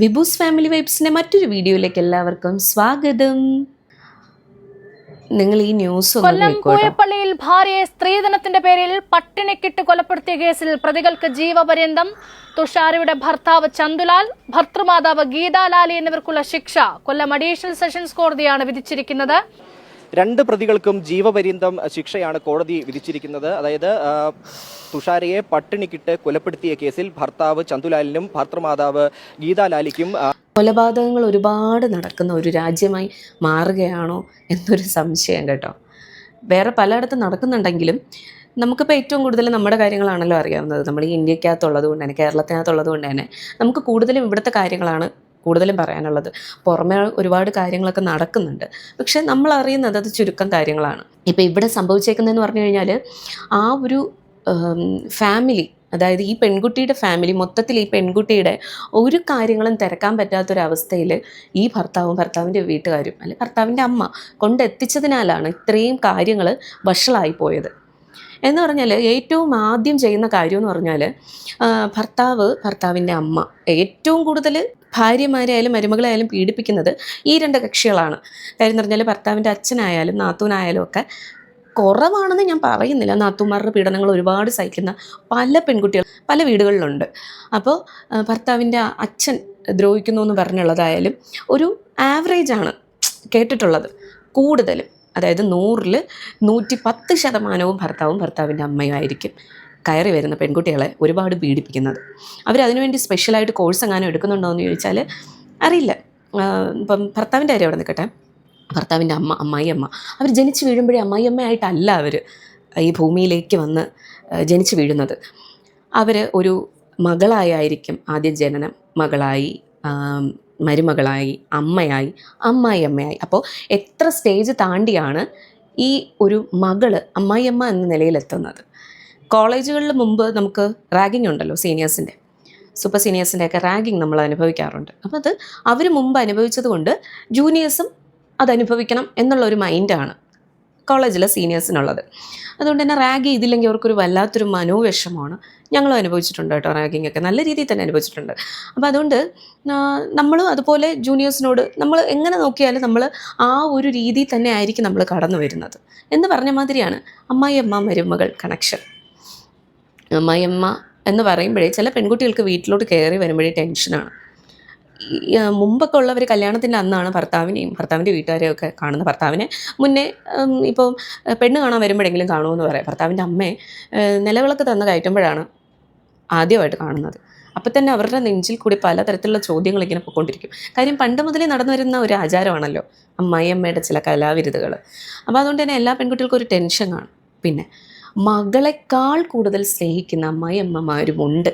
വിബൂസ് family വൈബ്സിന്റെ മറ്റൊരു വീഡിയോയിലേക്ക് എല്ലാവർക്കും സ്വാഗതം. നിങ്ങൾ ഈ ന്യൂസ് കൊല്ലം കൂയപ്പള്ളിയിൽ ഭാര്യയെ സ്ത്രീധനത്തിന്റെ പേരിൽ പട്ടിണിക്കിട്ട് കൊലപ്പെടുത്തിയ കേസിൽ പ്രതികൾക്ക് ജീവപര്യന്തം. തുഷാരയുടെ ഭർത്താവ് ചന്തുലാൽ ഭർത്തൃമാതാവ് ഗീതാലാലി എന്നിവർക്കുള്ള ശിക്ഷ. കൊല്ലം അഡീഷണൽ സെഷൻസ് കോടതിയാണ് വിധിച്ചിരിക്കുന്നത്. രണ്ട് പ്രതികൾക്കും ജീവപര്യന്തം ശിക്ഷയാണ് കോടതി വിധിച്ചിരിക്കുന്നത്. അതായത് തുഷാരയെ പട്ടിണിക്കിട്ട് കൊലപ്പെടുത്തിയ കേസിൽ ഭർത്താവ് ചന്തുലാലിനും ഭർത്തൃമാതാവ് ഗീതാലാലിക്കും കൊലപാതകങ്ങൾ ഒരുപാട് നടക്കുന്ന ഒരു രാജ്യമായി മാറുകയാണോ എന്നൊരു സംശയം കേട്ടോ. വേറെ പലയിടത്തും നടക്കുന്നുണ്ടെങ്കിലും നമുക്കിപ്പോൾ ഏറ്റവും കൂടുതൽ നമ്മുടെ കാര്യങ്ങളാണല്ലോ അറിയാവുന്നത്. നമ്മൾ ഈ ഇന്ത്യക്കകത്തുള്ളത് കൊണ്ട് തന്നെ കേരളത്തിനകത്തുള്ളത് കൊണ്ട് തന്നെ നമുക്ക് കൂടുതലും ഇവിടുത്തെ കാര്യങ്ങളാണ് കൂടുതലും പറയാനുള്ളത്. പുറമെ ഒരുപാട് കാര്യങ്ങളൊക്കെ നടക്കുന്നുണ്ട്. പക്ഷേ നമ്മൾ അറിയുന്നത് അത് ചുരുക്കം കാര്യങ്ങളാണ്. ഇപ്പോൾ ഇവിടെ സംഭവിച്ചേക്കുന്നതെന്ന് പറഞ്ഞു കഴിഞ്ഞാൽ ആ ഒരു ഫാമിലി അതായത് ഈ പെൺകുട്ടിയുടെ ഫാമിലി മൊത്തത്തിൽ ഈ പെൺകുട്ടിയുടെ ഒരു കാര്യങ്ങളും തിരക്കാൻ പറ്റാത്തൊരവസ്ഥയിൽ ഈ ഭർത്താവും ഭർത്താവിന്റെ വീട്ടുകാരും അല്ലെ ഭർത്താവിന്റെ അമ്മ കൊണ്ടെത്തിച്ചതിനാലാണ് ഇത്രയും കാര്യങ്ങൾ വഷളായി പോയത്. എന്ന് പറഞ്ഞാൽ ഏറ്റവും ആദ്യം ചെയ്യുന്ന കാര്യം എന്ന് പറഞ്ഞാൽ ഭർത്താവ് ഭർത്താവിന്റെ അമ്മ ഏറ്റവും കൂടുതൽ ഭാര്യമാരായാലും മരുമകളായാലും പീഡിപ്പിക്കുന്നത് ഈ രണ്ട് കക്ഷികളാണ്. കാര്യം പറഞ്ഞാൽ ഭർത്താവിന്റെ അച്ഛനായാലും നാത്തൂനായാലും ഒക്കെ കുറവാണെന്ന് ഞാൻ പറയുന്നില്ല. നാത്തൂമാരുടെ പീഡനങ്ങൾ ഒരുപാട് സഹിക്കുന്ന പല പെൺകുട്ടികൾ പല വീടുകളിലുണ്ട്. അപ്പോൾ ഭർത്താവിന്റെ അച്ഛൻ ദ്രോഹിക്കുന്നു എന്ന് പറഞ്ഞുള്ളതായാലും ഒരു ആവറേജാണ് കേട്ടിട്ടുള്ളത്. കൂടുതലും. അതായത് നൂറിൽ നൂറ്റി പത്ത് ശതമാനവും ഭർത്താവും ഭർത്താവിന്റെ അമ്മയും ആയിരിക്കും. കയറി വരുന്ന പെൺകുട്ടികളെ ഒരുപാട് പീഡിപ്പിക്കുന്നത്. അവരതിനുവേണ്ടി സ്പെഷ്യലായിട്ട് കോഴ്സ് എങ്ങാനും എടുക്കുന്നുണ്ടോ എന്ന് ചോദിച്ചാൽ അറിയില്ല. ഇപ്പം ഭർത്താവിന്റെ കാര്യം അവിടെ നിൽക്കട്ടെ. ഭർത്താവിന്റെ അമ്മ അമ്മായിയമ്മ. അവർ ജനിച്ചു വീഴുമ്പോഴേ അമ്മായിയമ്മയായിട്ടല്ല അവർ ഈ ഭൂമിയിലേക്ക് വന്ന് ജനിച്ചു വീഴുന്നത്. അവർ ഒരു മകളായിരിക്കും ആദ്യ ജനനം. മകളായി മരുമകളായി അമ്മയായി അമ്മായിയമ്മയായി. അപ്പോൾ എത്ര സ്റ്റേജ് താണ്ടിയാണ് ഈ ഒരു മകൾ അമ്മായിയമ്മ എന്ന നിലയിലെത്തുന്നത്. കോളേജുകളിൽ മുമ്പ് നമുക്ക് റാഗിങ് ഉണ്ടല്ലോ സീനിയേഴ്സിന്റെ. സൂപ്പർ സീനിയേഴ്സിന്റെ ഒക്കെ റാഗിങ് നമ്മൾ അനുഭവിക്കാറുണ്ട്. അപ്പോൾ അത് അവർ മുമ്പ് അനുഭവിച്ചത് കൊണ്ട് ജൂനിയേഴ്സും അത് അനുഭവിക്കണം എന്നുള്ള ഒരു മൈൻഡാണ് കോളേജിലെ സീനിയേഴ്സിനുള്ളത്. അതുകൊണ്ട് തന്നെ റാഗ് ചെയ്തില്ലെങ്കിൽ അവർക്കൊരു വല്ലാത്തൊരു മനോവിഷമാണ് ഞങ്ങളും അനുഭവിച്ചിട്ടുണ്ട് കേട്ടോ റാഗിങ് ഒക്കെ നല്ല രീതിയിൽ തന്നെ അനുഭവിച്ചിട്ടുണ്ട്. അപ്പോൾ അതുകൊണ്ട് നമ്മളും അതുപോലെ ജൂനിയേഴ്സിനോട് നമ്മൾ എങ്ങനെ നോക്കിയാലും നമ്മൾ ആ ഒരു രീതിയിൽ തന്നെ ആയിരിക്കും നമ്മൾ കടന്നു വരുന്നത് എന്ന് പറഞ്ഞ മാതിരിയാണ് അമ്മായി അമ്മ മരുമകൾ കണക്ഷൻ അമ്മായിയമ്മ എന്ന് പറയുമ്പോഴേ ചില പെൺകുട്ടികൾക്ക് വീട്ടിലോട്ട് കയറി വരുമ്പോഴേ ടെൻഷനാണ്. മുമ്പൊക്കെ ഉള്ളവർ കല്യാണത്തിന്റെ അന്നാണ് ഭർത്താവിനെയും ഭർത്താവിന്റെ വീട്ടുകാരെയും ഒക്കെ കാണുന്ന ഭർത്താവിനെ മുന്നേ ഇപ്പോൾ ഇപ്പം പെണ്ണ് കാണാൻ വരുമ്പോഴെങ്കിലും കാണുമെന്ന് പറയാം. ഭർത്താവിന്റെ അമ്മയെ നിലവിളക്ക് തന്ന് കയറ്റുമ്പോഴാണ് ആദ്യമായിട്ട് കാണുന്നത്. അപ്പം തന്നെ അവരുടെ നെഞ്ചിൽ കൂടി പലതരത്തിലുള്ള ചോദ്യങ്ങൾ ഇങ്ങനെ പൊയ്ക്കൊണ്ടിരിക്കും കാര്യം പണ്ട് മുതലേ നടന്നു വരുന്ന ഒരു ആചാരമാണല്ലോ അമ്മായി അമ്മയുടെ ചില കലാവിരുതുകൾ അപ്പോൾ അതുകൊണ്ട് തന്നെ എല്ലാ പെൺകുട്ടികൾക്കും ഒരു ടെൻഷൻ കാണും പിന്നെ മകളെക്കാൾ കൂടുതൽ സ്നേഹിക്കുന്ന അമ്മായിയമ്മമാരുമുണ്ട്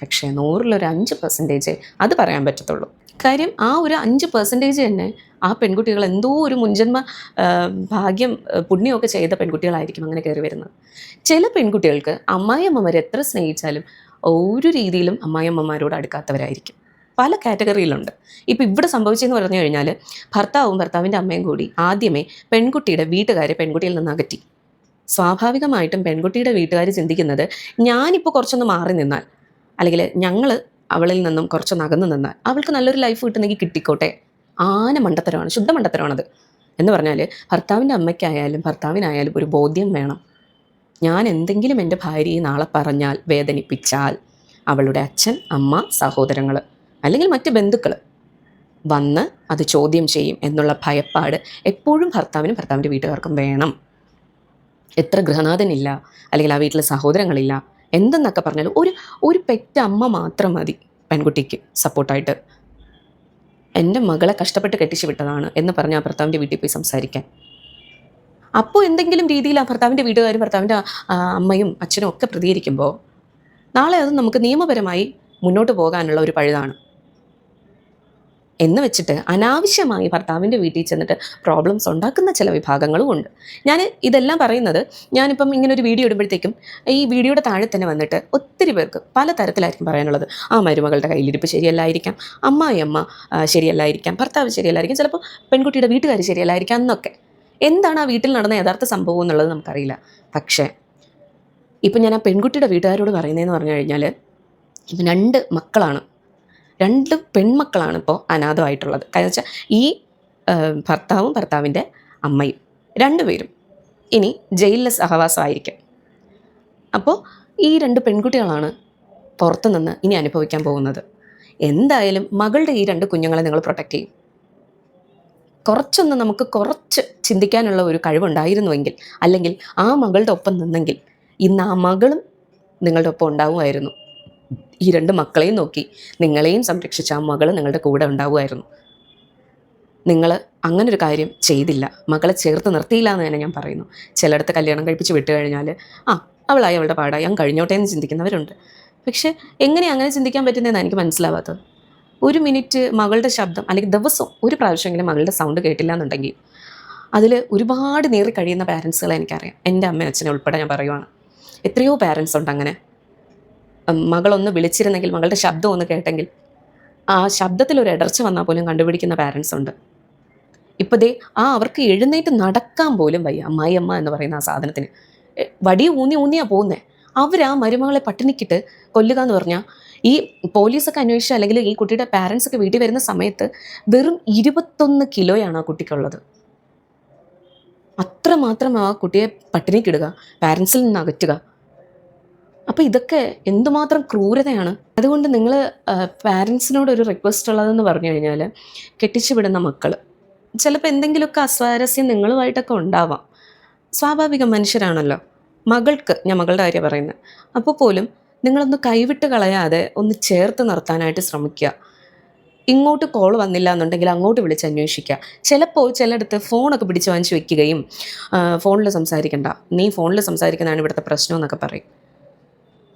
പക്ഷേ നൂറിലൊരു അഞ്ച് പെർസെന്റേജ് അത് പറയാൻ പറ്റത്തുള്ളൂ. കാര്യം ആ ഒരു അഞ്ച് പെർസെന്റേജ് തന്നെ ആ പെൺകുട്ടികൾ എന്തോ ഒരു മുൻജന്മ ഭാഗ്യം പുണ്യമൊക്കെ ചെയ്ത പെൺകുട്ടികളായിരിക്കും അങ്ങനെ കയറി വരുന്നത്. ചില പെൺകുട്ടികൾക്ക് അമ്മായിയമ്മമാർ എത്ര സ്നേഹിച്ചാലും ഒരു രീതിയിലും അമ്മായിയമ്മമാരോട് അടുക്കാത്തവരായിരിക്കും. പല കാറ്റഗറിയിലുണ്ട്. ഇപ്പം ഇവിടെ സംഭവിച്ചതെന്ന് പറഞ്ഞു കഴിഞ്ഞാൽ ഭർത്താവും ഭർത്താവിന്റെ അമ്മയും കൂടി ആദ്യമേ പെൺകുട്ടിയുടെ വീട്ടുകാരെ പെൺകുട്ടിയിൽ നിന്ന് അകറ്റി. സ്വാഭാവികമായിട്ടും പെൺകുട്ടിയുടെ വീട്ടുകാർ ചിന്തിക്കുന്നത് ഞാനിപ്പോൾ കുറച്ചൊന്ന് മാറി നിന്നാൽ അല്ലെങ്കിൽ ഞങ്ങൾ അവളിൽ നിന്നും കുറച്ചൊന്ന് അകന്നു നിന്നാൽ അവൾക്ക് നല്ലൊരു ലൈഫ് കിട്ടുന്നെങ്കിൽ കിട്ടിക്കോട്ടെ. ആന മണ്ടത്തരമാണ് ശുദ്ധ മണ്ടത്തരമാണത്. എന്ന് പറഞ്ഞാൽ ഭർത്താവിന്റെ അമ്മയ്ക്കായാലും ഭർത്താവിനായാലും ഒരു ബോധ്യം വേണം. ഞാൻ എന്തെങ്കിലും എന്റെ ഭാര്യയെ നാളെ പറഞ്ഞാൽ വേദനിപ്പിച്ചാൽ അവളുടെ അച്ഛൻ അമ്മ സഹോദരങ്ങൾ അല്ലെങ്കിൽ മറ്റ് ബന്ധുക്കൾ വന്ന് അത് ചോദ്യം ചെയ്യും എന്നുള്ള ഭയപ്പാട് എപ്പോഴും ഭർത്താവിനും ഭർത്താവിന്റെ വീട്ടുകാർക്കും വേണം. എത്ര ഗൃഹനാഥനില്ല അല്ലെങ്കിൽ ആ വീട്ടിൽ സഹോദരങ്ങളില്ല എന്തെന്നൊക്കെ പറഞ്ഞാലും ഒരു ഒരു പെറ്റ അമ്മ മാത്രം മതി പെൺകുട്ടിക്ക് സപ്പോർട്ടായിട്ട്. എന്റെ മകളെ കഷ്ടപ്പെട്ട് കെട്ടിച്ചു വിട്ടതാണ് എന്ന് പറഞ്ഞ് ആ ഭർത്താവിന്റെ വീട്ടിൽ പോയി സംസാരിക്കാൻ. അപ്പോൾ എന്തെങ്കിലും രീതിയിൽ ആ ഭർത്താവിന്റെ വീട്ടുകാരും ഭർത്താവിന്റെ അമ്മയും അച്ഛനും ഒക്കെ പ്രതികരിക്കുമ്പോൾ നാളെ അത് നമുക്ക് നിയമപരമായി മുന്നോട്ട് പോകാനുള്ള ഒരു പഴുതാണ്. എന്ന് വെച്ചിട്ട് അനാവശ്യമായി ഭർത്താവിന്റെ വീട്ടിൽ ചെന്നിട്ട് പ്രോബ്ലംസ് ഉണ്ടാക്കുന്ന ചില വിഭാഗങ്ങളും ഉണ്ട്. ഞാൻ ഇതെല്ലാം പറയുന്നത് ഞാനിപ്പം ഇങ്ങനെ ഒരു വീഡിയോ ഇടുമ്പോഴത്തേക്കും ഈ വീഡിയോയുടെ താഴെ തന്നെ വന്നിട്ട് ഒത്തിരി പേർക്ക് പല തരത്തിലായിരിക്കും പറയാനുള്ളത്. ആ മരുമകളുടെ കയ്യിലിരിപ്പ് ശരിയല്ലായിരിക്കാം അമ്മായിയമ്മ ശരിയല്ലായിരിക്കാം ഭർത്താവ് ശരിയല്ലായിരിക്കാം ചിലപ്പോൾ പെൺകുട്ടിയുടെ വീട്ടുകാർ ശരിയല്ലായിരിക്കാം എന്നൊക്കെ. എന്താണ് ആ വീട്ടിൽ നടന്ന യഥാർത്ഥ സംഭവം എന്നുള്ളത് നമുക്കറിയില്ല. പക്ഷേ ഇപ്പം ഞാൻ ആ പെൺകുട്ടിയുടെ വീട്ടുകാരോട് പറയുന്നതെന്ന് പറഞ്ഞു കഴിഞ്ഞാൽ ഇപ്പം രണ്ട് മക്കളാണ്. രണ്ട് പെൺമക്കളാണ് ഇപ്പോൾ അനാഥമായിട്ടുള്ളത്. കാരണം വെച്ചാൽ ഈ ഭർത്താവും ഭർത്താവിന്റെ അമ്മയും രണ്ടുപേരും ഇനി ജയിലിലെ സഹവാസമായിരിക്കും. അപ്പോൾ ഈ രണ്ട് പെൺകുട്ടികളാണ് പുറത്തു നിന്ന് ഇനി അനുഭവിക്കാൻ പോകുന്നത്. എന്തായാലും മകളുടെ ഈ രണ്ട് കുഞ്ഞുങ്ങളെ നിങ്ങൾ പ്രൊട്ടക്റ്റ് ചെയ്യും. കുറച്ചൊന്ന് നമുക്ക് കുറച്ച് ചിന്തിക്കാനുള്ള ഒരു കഴിവുണ്ടായിരുന്നുവെങ്കിൽ അല്ലെങ്കിൽ ആ മകളുടെ ഒപ്പം നിന്നെങ്കിൽ ഇന്ന് ആ മകളും നിങ്ങളുടെ ഒപ്പം ഉണ്ടാവുമായിരുന്നു. ഈ രണ്ട് മക്കളെയും നോക്കി നിങ്ങളെയും സംരക്ഷിച്ച ആ മകൾ നിങ്ങളുടെ കൂടെ ഉണ്ടാവുമായിരുന്നു. നിങ്ങൾ അങ്ങനൊരു കാര്യം ചെയ്തില്ല. മകളെ ചേർത്ത് നിർത്തിയില്ല എന്ന് തന്നെ ഞാൻ പറയുന്നു. ചിലയിടത്ത് കല്യാണം കഴിപ്പിച്ച് വിട്ടു കഴിഞ്ഞാൽ ആ അവളായി അവളുടെ പാടായി ഞാൻ കഴിഞ്ഞോട്ടെ എന്ന് ചിന്തിക്കുന്നവരുണ്ട്. പക്ഷേ എങ്ങനെ അങ്ങനെ ചിന്തിക്കാൻ പറ്റുന്നതെന്ന് എനിക്ക് മനസ്സിലാവാത്തത്. ഒരു മിനിറ്റ് മകളുടെ ശബ്ദം അല്ലെങ്കിൽ ദിവസം ഒരു പ്രാവശ്യമെങ്കിലും മകളുടെ സൗണ്ട് കേട്ടില്ല എന്നുണ്ടെങ്കിൽ അതിൽ ഒരുപാട് നേറി കഴിയുന്ന പാരൻസുകളെ എനിക്കറിയാം. എന്റെ അമ്മയും അച്ഛനെ ഉൾപ്പെടെ ഞാൻ പറയുവാണ്. എത്രയോ പാരൻസ് ഉണ്ട് അങ്ങനെ. മകളൊന്ന് വിളിച്ചിരുന്നെങ്കിൽ മകളുടെ ശബ്ദം ഒന്ന് കേട്ടെങ്കിൽ ആ ശബ്ദത്തിൽ ഒരു ഇടർച്ച വന്നാൽ പോലും കണ്ടുപിടിക്കുന്ന പാരൻസ് ഉണ്ട്. ഇപ്പോൾ ദേ ആ അവർക്ക് എഴുന്നേറ്റ് നടക്കാൻ പോലും വയ്യ. അമ്മായിയമ്മ എന്ന് പറയുന്ന ആ സാധനത്തിന്. വടി ഊന്നി ഊന്നിയാ പോകുന്നത് അവർ ആ മരുമകളെ പട്ടിണിക്കിട്ട് കൊല്ലുക എന്ന് പറഞ്ഞാൽ ഈ പോലീസൊക്കെ അന്വേഷിച്ച് അല്ലെങ്കിൽ ഈ കുട്ടിയുടെ പാരൻസ് ഒക്കെ വീട്ടിൽ വരുന്ന സമയത്ത് വെറും ഇരുപത്തൊന്ന് കിലോയാണ് ആ കുട്ടിക്കുള്ളത്. അത്രമാത്രം ആ കുട്ടിയെ പട്ടിണിക്കിടുക പാരൻസിൽ നിന്ന് അകറ്റുക. അപ്പോൾ ഇതൊക്കെ എന്തുമാത്രം ക്രൂരതയാണ്? അതുകൊണ്ട് നിങ്ങൾ പാരൻസിനോട് ഒരു റിക്വസ്റ്റ് ഉള്ളതെന്ന് പറഞ്ഞു കഴിഞ്ഞാൽ കെട്ടിച്ചു വിടുന്ന മക്കൾ ചിലപ്പോൾ എന്തെങ്കിലുമൊക്കെ അസ്വാരസ്യം നിങ്ങളുമായിട്ടൊക്കെ ഉണ്ടാവാം. സ്വാഭാവിക മനുഷ്യരാണല്ലോ. മകൾക്ക് ഞാൻ മകളുടെ കാര്യം പറയുന്നത്. അപ്പോൾ പോലും നിങ്ങളൊന്ന് കൈവിട്ട് കളയാതെ ഒന്ന് ചേർത്ത് നിർത്താനായിട്ട് ശ്രമിക്കുക. ഇങ്ങോട്ട് കോൾ വന്നില്ല എന്നുണ്ടെങ്കിൽ അങ്ങോട്ട് വിളിച്ച് അന്വേഷിക്കുക. ചിലപ്പോൾ ചിലയിടത്ത് ഫോണൊക്കെ പിടിച്ച് വാങ്ങിച്ച് വെക്കുകയും ഫോണിൽ സംസാരിക്കണ്ട. നീ ഫോണിൽ സംസാരിക്കുന്നതാണ് ഇവിടുത്തെ പ്രശ്നം എന്നൊക്കെ പറയും.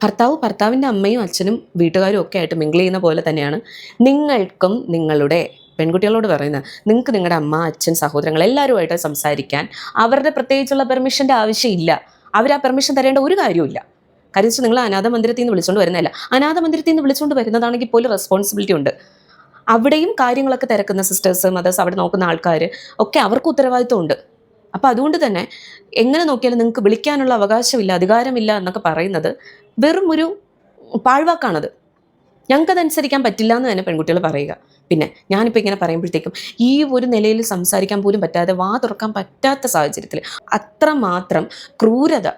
ഭർത്താവ് ഭർത്താവിന്റെ അമ്മയും അച്ഛനും വീട്ടുകാരും ഒക്കെ ആയിട്ട് മിങ്കിൾ ചെയ്യുന്ന പോലെ തന്നെയാണ് നിങ്ങൾക്കും നിങ്ങളുടെ പെൺകുട്ടികളോട് പറയുന്നത് നിങ്ങൾക്ക് നിങ്ങളുടെ അമ്മ അച്ഛൻ സഹോദരങ്ങൾ എല്ലാവരുമായിട്ട് സംസാരിക്കാൻ അവരുടെ പ്രത്യേകിച്ചുള്ള പെർമിഷന്റെ ആവശ്യമില്ല. അവർ ആ പെർമിഷൻ തരേണ്ട ഒരു കാര്യമില്ല കാര്യം വെച്ചാൽ നിങ്ങൾ അനാഥ മന്ദിരത്തിൽ നിന്ന് വിളിച്ചുകൊണ്ട് വരുന്നതല്ല. അനാഥ മന്ദിരത്തിൽ നിന്ന് വിളിച്ചുകൊണ്ട് വരുന്നതാണെങ്കിൽ പോലും റെസ്പോൺസിബിലിറ്റി ഉണ്ട്. അവിടെയും കാര്യങ്ങളൊക്കെ തിരക്കുന്ന സിസ്റ്റേഴ്സ് മദേഴ്സ് അവിടെ നോക്കുന്ന ആൾക്കാർ ഒക്കെ അവർക്ക് ഉത്തരവാദിത്വം ഉണ്ട്. അപ്പോൾ അതുകൊണ്ട് തന്നെ എങ്ങനെ നോക്കിയാലും നിങ്ങൾക്ക് വിളിക്കാനുള്ള അവകാശമില്ല അധികാരമില്ല എന്നൊക്കെ പറയുന്നത് വെറും ഒരു പാഴ്വാക്കാണത്. ഞങ്ങൾക്കതനുസരിക്കാൻ പറ്റില്ല എന്ന് തന്നെ പെൺകുട്ടികൾ പറയുക. പിന്നെ ഞാനിപ്പോൾ ഇങ്ങനെ പറയുമ്പോഴത്തേക്കും ഈ ഒരു നിലയിൽ സംസാരിക്കാൻ പോലും പറ്റാതെ വാ തുറക്കാൻ പറ്റാത്ത സാഹചര്യത്തിൽ അത്രമാത്രം ക്രൂരത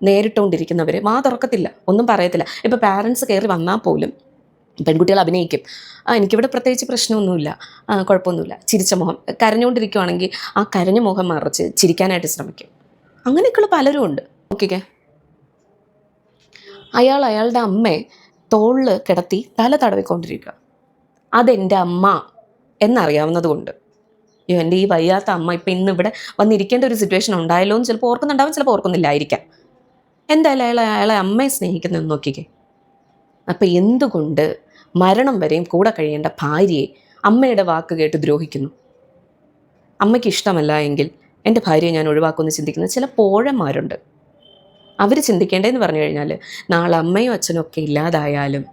നേരിട്ടുകൊണ്ടിരിക്കുന്നവർ വാ തുറക്കത്തില്ല ഒന്നും പറയത്തില്ല. ഇപ്പോൾ പാരൻസ് കയറി വന്നാൽ പോലും പെൺകുട്ടികൾ അഭിനയിക്കും. ആ എനിക്കിവിടെ പ്രത്യേകിച്ച് പ്രശ്നമൊന്നുമില്ല. കുഴപ്പമൊന്നുമില്ല. ചിരിച്ച മുഖം. കരഞ്ഞുകൊണ്ടിരിക്കുവാണെങ്കിൽ ആ കരഞ്ഞ മുഖം മറച്ച് ചിരിക്കാനായിട്ട് ശ്രമിക്കും. അങ്ങനെയൊക്കെയുള്ള പലരും ഉണ്ട്. ഓക്കെ അയാൾ അയാളുടെ അമ്മയെ തോളിൽ കിടത്തി തല തടവിക്കൊണ്ടിരിക്കുക. അതെന്റെ അമ്മ എന്നറിയാവുന്നത് കൊണ്ട് അയ്യോ എന്റെ ഈ വയ്യാത്ത അമ്മ ഇപ്പം ഇന്ന് ഇവിടെ വന്നിരിക്കേണ്ട ഒരു സിറ്റുവേഷൻ ഉണ്ടായല്ലോ എന്ന് ചിലപ്പോൾ ഓർക്കുന്നുണ്ടാവും ചിലപ്പോൾ ഓർക്കുന്നില്ലായിരിക്കാം. എന്തായാലും അയാൾ അയാളെ അമ്മയെ സ്നേഹിക്കുന്നതെന്ന് നോക്കിക്കേ. അപ്പം എന്തുകൊണ്ട് മരണം വരെയും കൂടെ കഴിയേണ്ട ഭാര്യയെ അമ്മയുടെ വാക്ക് കേട്ട് ദ്രോഹിക്കുന്നു. അമ്മയ്ക്ക് ഇഷ്ടമല്ല എങ്കിൽ എന്റെ ഭാര്യയെ ഞാൻ ഒഴിവാക്കുമെന്ന് ചിന്തിക്കുന്ന ചില പോഴന്മാരുണ്ട്. അവർ ചിന്തിക്കേണ്ടതെന്ന് പറഞ്ഞു കഴിഞ്ഞാൽ നാളെ അമ്മയും അച്ഛനും ഒക്കെ ഇല്ലാതായാലും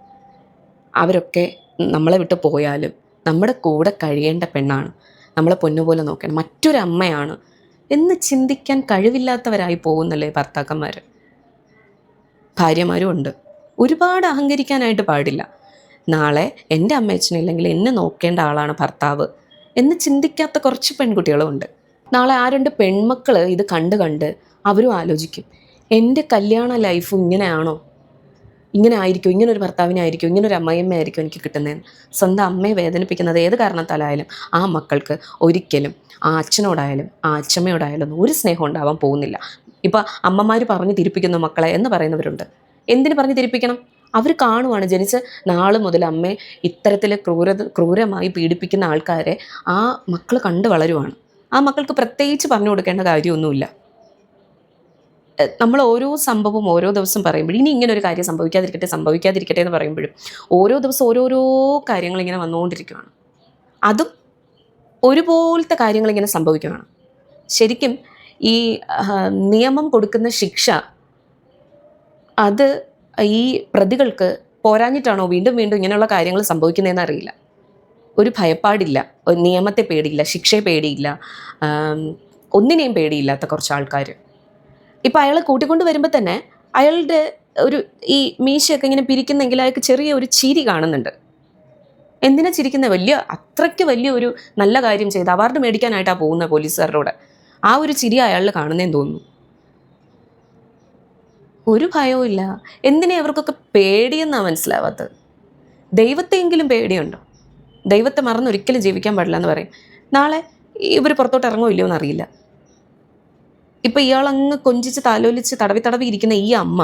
അവരൊക്കെ നമ്മളെ വിട്ട് പോയാലും നമ്മുടെ കൂടെ കഴിയേണ്ട പെണ്ണാണ്. നമ്മളെ പൊന്നുപോലെ നോക്കണം. മറ്റൊരമ്മയാണ് എന്ന് ചിന്തിക്കാൻ കഴിവില്ലാത്തവരായി പോകുന്നല്ലേ ഭർത്താക്കന്മാർ ഭാര്യമാരും ഉണ്ട്. ഒരുപാട് അഹങ്കരിക്കാനായിട്ട് പാടില്ല. നാളെ എന്റെ അമ്മയച്ഛനില്ലെങ്കിൽ എന്നെ നോക്കേണ്ട ആളാണ് ഭർത്താവ് എന്ന് ചിന്തിക്കാത്ത കുറച്ച് പെൺകുട്ടികളും ഉണ്ട് നാളെ ആ രണ്ട് പെൺമക്കൾ ഇത് കണ്ട് കണ്ട് അവരും ആലോചിക്കും എന്റെ കല്യാണ ലൈഫ് ഇങ്ങനെയാണോ? ഇങ്ങനെ ആയിരിക്കും ഇങ്ങനെ ഒരു ഭർത്താവിനായിരിക്കും ഇങ്ങനെ ഒരു അമ്മയമ്മയായിരിക്കും എനിക്ക് കിട്ടുന്നതെന്ന്. സ്വന്തം അമ്മയെ വേദനിപ്പിക്കുന്നത് ഏത് കാരണത്താലായാലും ആ മക്കൾക്ക് ഒരിക്കലും ആ അച്ഛനോടായാലും ആ അച്ഛമ്മയോടായാലും ഒരു സ്നേഹം ഉണ്ടാവാൻ പോകുന്നില്ല. ഇപ്പം അമ്മമാർ പറഞ്ഞ് തിരിപ്പിക്കുന്ന മക്കളെ എന്ന് പറയുന്നവരുണ്ട്. എന്തിന് പറഞ്ഞ് തിരിപ്പിക്കണം? അവർ കാണുവാണ്. ജനിച്ച നാൾ മുതൽ അമ്മയെ ഇത്തരത്തിൽ ക്രൂര ക്രൂരമായി പീഡിപ്പിക്കുന്ന ആൾക്കാരെ ആ മക്കൾ കണ്ടു വളരുവാണ്. ആ മക്കൾക്ക് പ്രത്യേകിച്ച് പറഞ്ഞു കൊടുക്കേണ്ട കാര്യമൊന്നുമില്ല. നമ്മൾ ഓരോ സംഭവം ഓരോ ദിവസം പറയുമ്പോഴും ഇനി ഇങ്ങനെ ഒരു കാര്യം സംഭവിക്കാതിരിക്കട്ടെ സംഭവിക്കാതിരിക്കട്ടെ എന്ന് പറയുമ്പോഴും ഓരോ ദിവസം ഓരോരോ കാര്യങ്ങൾ ഇങ്ങനെ വന്നുകൊണ്ടിരിക്കുകയാണ് അതും ഒരുപോലത്തെ കാര്യങ്ങൾ ഇങ്ങനെ സംഭവിക്കുകയാണ് ശരിക്കും ഈ നിയമം കൊടുക്കുന്ന ശിക്ഷ അത് ഈ പ്രതികൾക്ക് പോരാഞ്ഞിട്ടാണോ വീണ്ടും വീണ്ടും ഇങ്ങനെയുള്ള കാര്യങ്ങൾ സംഭവിക്കുന്നതെന്ന് അറിയില്ല. ഒരു ഭയപ്പാടില്ല നിയമത്തെ പേടിയില്ല ശിക്ഷയെ പേടിയില്ല ഒന്നിനെയും പേടിയില്ലാത്ത കുറച്ച് ആൾക്കാർ ഇപ്പം അയാൾ കൂട്ടിക്കൊണ്ട് വരുമ്പോൾ തന്നെ അയാളുടെ ഒരു ഈ മീശയൊക്കെ ഇങ്ങനെ പിരിക്കുന്നെങ്കിൽ അയാൾക്ക് ചെറിയ ഒരു ചിരി കാണുന്നുണ്ട്. എന്തിനാ ചിരിക്കുന്ന? വലിയ അത്രയ്ക്ക് വലിയ ഒരു നല്ല കാര്യം ചെയ്ത് അവാർഡ് മേടിക്കാനായിട്ടാണ് പോകുന്നത് പോലീസുകാരുടെ. ആ ഒരു ചിരി അയാളിൽ കാണുന്നതെന്ന് തോന്നുന്നു. ഒരു ഭയവും ഇല്ല. എന്തിനാ അവർക്കൊക്കെ പേടിയെന്നാണ് മനസ്സിലാവാത്തത്? ദൈവത്തെയെങ്കിലും പേടിയുണ്ടോ? ദൈവത്തെ മറന്ന് ഒരിക്കലും ജീവിക്കാൻ പാടില്ല എന്ന് പറയും. നാളെ ഇവർ പുറത്തോട്ട് ഇറങ്ങോ ഇല്ലയോ എന്നറിയില്ല. ഇപ്പം ഇയാളങ്ങ് കൊഞ്ചിച്ച് താലോലിച്ച് തടവി തടവി ഇരിക്കുന്ന ഈ അമ്മ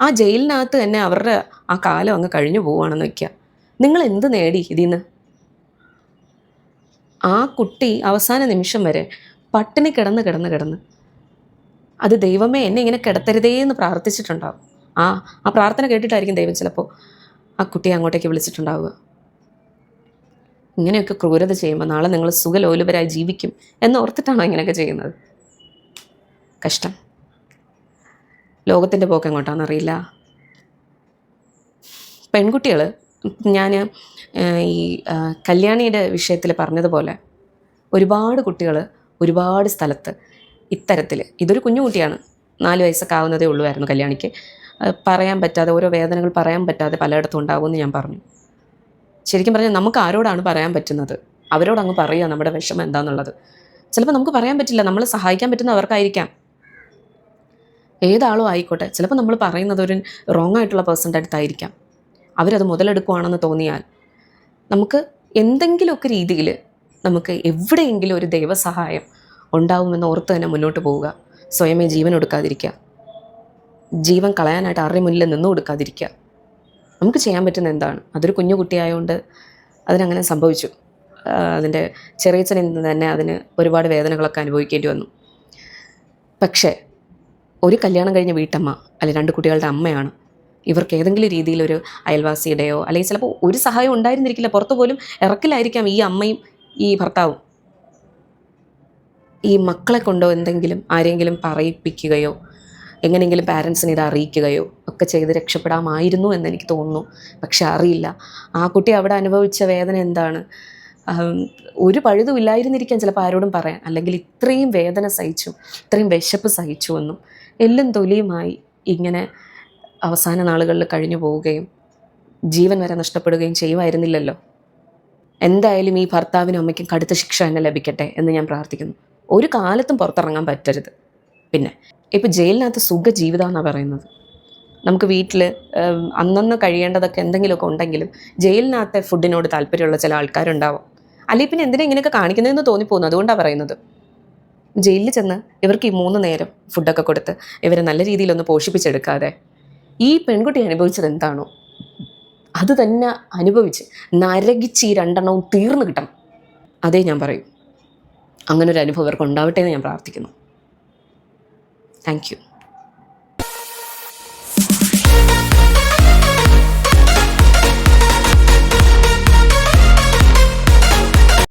ആ ജയിലിനകത്ത് തന്നെ അവരുടെ ആ കാലം അങ്ങ് കഴിഞ്ഞു പോവുകയാണെന്ന് വയ്ക്കുക നിങ്ങൾ എന്ത് നേടി ഇതിന്ന്? ആ കുട്ടി അവസാന നിമിഷം വരെ പട്ടിണി കിടന്ന് കിടന്ന് കിടന്ന് അത് ദൈവമേ എന്നെ ഇങ്ങനെ കിടത്തരുതേ എന്ന് പ്രാർത്ഥിച്ചിട്ടുണ്ടാവും. ആ ആ പ്രാർത്ഥന കേട്ടിട്ടായിരിക്കും ദൈവം ചിലപ്പോൾ ആ കുട്ടിയെ അങ്ങോട്ടേക്ക് വിളിച്ചിട്ടുണ്ടാവുക. ഇങ്ങനെയൊക്കെ ക്രൂരത ചെയ്യുമ്പോൾ നാളെ നിങ്ങൾ സുഖലോലുപരായി ജീവിക്കും എന്ന് ഓർത്തിട്ടാണോ ഇങ്ങനെയൊക്കെ ചെയ്യുന്നത്? കഷ്ടം. ലോകത്തിന്റെ പോക്ക് എങ്ങോട്ടാണെന്നറിയില്ല പെൺകുട്ടികൾ ഞാൻ ഈ കല്യാണിയുടെ വിഷയത്തിൽ പറഞ്ഞതുപോലെ ഒരുപാട് കുട്ടികൾ ഒരുപാട് സ്ഥലത്ത് ഇത്തരത്തിൽ ഇതൊരു കുഞ്ഞു കുട്ടിയാണ്. നാല് വയസ്സൊക്കെ ആവുന്നതേ ഉള്ളുമായിരുന്നു കല്യാണിക്ക്. പറയാൻ പറ്റാതെ ഓരോ വേദനകൾ പറയാൻ പറ്റാതെ പലയിടത്തും ഉണ്ടാകുമെന്ന് ഞാൻ പറഞ്ഞു. ശരിക്കും പറഞ്ഞാൽ നമുക്ക് ആരോടാണ് പറയാൻ പറ്റുന്നത്? അവരോടങ്ങ് പറയുക നമ്മുടെ വിഷമം എന്താണെന്നുള്ളത് ചിലപ്പോൾ നമുക്ക് പറയാൻ പറ്റില്ല. നമ്മൾ സഹായിക്കാൻ പറ്റുന്ന അവർക്കായിരിക്കാം. ഏതാളും ആയിക്കോട്ടെ. ചിലപ്പോൾ നമ്മൾ പറയുന്നത് ഒരു റോങ് ആയിട്ടുള്ള പേഴ്സന്റെ അടുത്തായിരിക്കാം. അവരത് മുതലെടുക്കുവാണെന്ന് തോന്നിയാൽ നമുക്ക് എന്തെങ്കിലുമൊക്കെ രീതിയിൽ നമുക്ക് എവിടെയെങ്കിലും ഒരു ദൈവസഹായം ഉണ്ടാവുമെന്ന് ഓർത്ത് തന്നെ മുന്നോട്ട് പോവുക. സ്വയമേ ജീവൻ കൊടുക്കാതിരിക്കുക. ജീവൻ കളയാനായിട്ട് ആരുടെ മുന്നിൽ നിന്നു കൊടുക്കാതിരിക്കുക. നമുക്ക് ചെയ്യാൻ പറ്റുന്ന എന്താണ്? അതൊരു കുഞ്ഞു കുട്ടിയായതുകൊണ്ട് അതിനങ്ങനെ സംഭവിച്ചു. അതിന്റെ ചെറിയച്ഛനിൽ നിന്ന് തന്നെ അതിന് ഒരുപാട് വേദനകളൊക്കെ അനുഭവിക്കേണ്ടി വന്നു. പക്ഷേ ഒരു കല്യാണം കഴിഞ്ഞ വീട്ടമ്മ അല്ലെ രണ്ട് കുട്ടികളുടെ അമ്മയാണ് ഇവർക്ക് ഏതെങ്കിലും രീതിയിലൊരു അയൽവാസിയുടെയോ അല്ലെങ്കിൽ ചിലപ്പോൾ ഒരു സഹായം ഉണ്ടായിരുന്നിരിക്കില്ല പുറത്തു പോലും ഇറക്കിലായിരിക്കാം ഈ അമ്മയും ഈ ഭർത്താവും. ഈ മക്കളെ കൊണ്ടോ എന്തെങ്കിലും ആരെങ്കിലും പറയിപ്പിക്കുകയോ എങ്ങനെയെങ്കിലും പാരൻസിനെ ഇത് അറിയിക്കുകയോ ഒക്കെ ചെയ്ത് രക്ഷപ്പെടാമായിരുന്നു എന്നെനിക്ക് തോന്നുന്നു. പക്ഷെ അറിയില്ല. ആ കുട്ടി അവിടെ അനുഭവിച്ച വേദന എന്താണ്? ഒരു പഴുതും ഇല്ലായിരുന്നിരിക്കാൻ ചിലപ്പോൾ ആരോടും പറയാൻ. അല്ലെങ്കിൽ ഇത്രയും വേദന സഹിച്ചു ഇത്രയും വിശപ്പ് സഹിച്ചു എന്നും എല്ലും തൊലിയുമായി ഇങ്ങനെ അവസാന നാളുകളിൽ കഴിഞ്ഞു പോവുകയും ജീവൻ വരെ നഷ്ടപ്പെടുകയും ചെയ്യുമായിരുന്നില്ലല്ലോ. എന്തായാലും ഈ ഭർത്താവിനും അമ്മയ്ക്കും കടുത്ത ശിക്ഷ തന്നെ ലഭിക്കട്ടെ എന്ന് ഞാൻ പ്രാർത്ഥിക്കുന്നു. ഒരു കാലത്തും പുറത്തിറങ്ങാൻ പറ്റരുത്. പിന്നെ ഇപ്പോൾ ജയിലിനകത്ത് സുഖ ജീവിതമെന്നാണ് പറയുന്നത്. നമുക്ക് വീട്ടിൽ അന്നന്ന് കഴിയേണ്ടതൊക്കെ എന്തെങ്കിലുമൊക്കെ ഉണ്ടെങ്കിലും ജയിലിനകത്തെ ഫുഡിനോട് താല്പര്യമുള്ള ചില ആൾക്കാരുണ്ടാവും. അല്ലെങ്കിൽ പിന്നെ എന്തിനാ ഇങ്ങനെയൊക്കെ കാണിക്കുന്നതെന്ന് തോന്നിപ്പോകുന്നു? അതുകൊണ്ടാണ് പറയുന്നത്. ജയിലിൽ ചെന്ന് ഇവർക്ക് ഈ മൂന്ന് നേരം ഫുഡൊക്കെ കൊടുത്ത് ഇവരെ നല്ല രീതിയിലൊന്ന് പോഷിപ്പിച്ചെടുക്കാതെ ഈ പെൺകുട്ടി അനുഭവിച്ചത് എന്താണോ? അത് തന്നെ അനുഭവിച്ച് നരകിച്ച് ഈ രണ്ടെണ്ണവും തീർന്നു കിട്ടണം. അതേ ഞാൻ പറയും. അങ്ങനെ ഒരു അനുഭവം ഇവർക്ക് ഉണ്ടാവട്ടെ എന്ന് ഞാൻ പ്രാർത്ഥിക്കുന്നു. Thank you